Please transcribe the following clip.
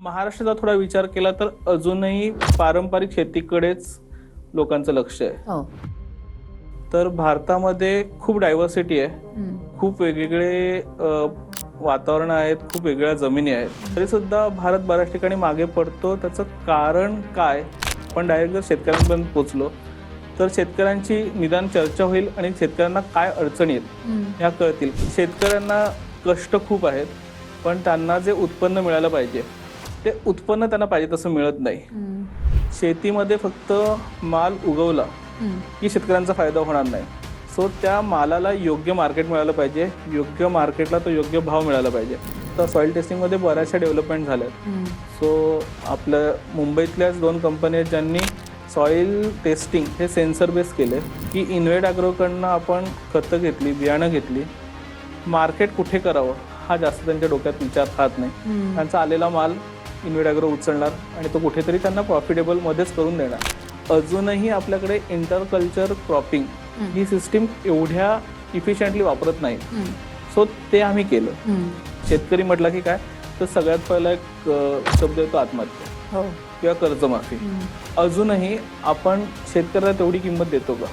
महाराष्ट्राचा थोडा विचार केला तर अजूनही पारंपरिक शेतीकडेच लोकांचं लक्ष आहे. हो. तर भारतामध्ये खूप डायव्हर्सिटी आहे. खूप वेगवेगळे वातावरण आहेत खूप वेगळ्या जमिनी आहेत. तरी सुद्धा भारत बऱ्याच ठिकाणी मागे पडतो. त्याचं कारण काय? पण डायरेक्ट जर शेतकऱ्यांपर्यंत पोचलो तर शेतकऱ्यांची निदान चर्चा होईल आणि शेतकऱ्यांना काय अडचणी आहेत. ह्या कळतील. शेतकऱ्यांना कष्ट खूप आहेत पण त्यांना जे उत्पन्न मिळालं पाहिजे ते उत्पन्न त्यांना पाहिजे तसं मिळत नाही. शेतीमध्ये फक्त माल उगवला. की शेतकऱ्यांचा फायदा होणार नाही सो त्या मालाला योग्य मार्केट मिळालं पाहिजे योग्य मार्केटला तो योग्य भाव मिळाला पाहिजे तर सॉईल टेस्टिंगमध्ये बऱ्याचशा डेव्हलपमेंट झाल्या. सो आपल्या मुंबईतल्याच दोन कंपनी आहेत ज्यांनी सॉईल टेस्टिंग हे सेन्सर बेस केले की इन्व्हेड ॲग्रोकडनं आपण खतं घेतली बियाणं घेतली मार्केट कुठे करावं हा जास्त त्यांच्या डोक्यात विचार राहत नाही. त्यांचा आलेला माल इन्व्हेड ॲग्रो उचलणार आणि तो कुठेतरी त्यांना प्रॉफिटेबलमध्येच करून देणार अजूनही आपल्याकडे इंटर कल्चर क्रॉपिंग. ही सिस्टीम एवढ्या इफिशियंटली वापरत नाही. सो ते आम्ही केलं. शेतकरी म्हटलं की काय तर सगळ्यात पहिला एक शब्द येतो आत्महत्या हो किंवा कर्जमाफी. अजूनही आपण शेतकऱ्याला तेवढी किंमत देतो का.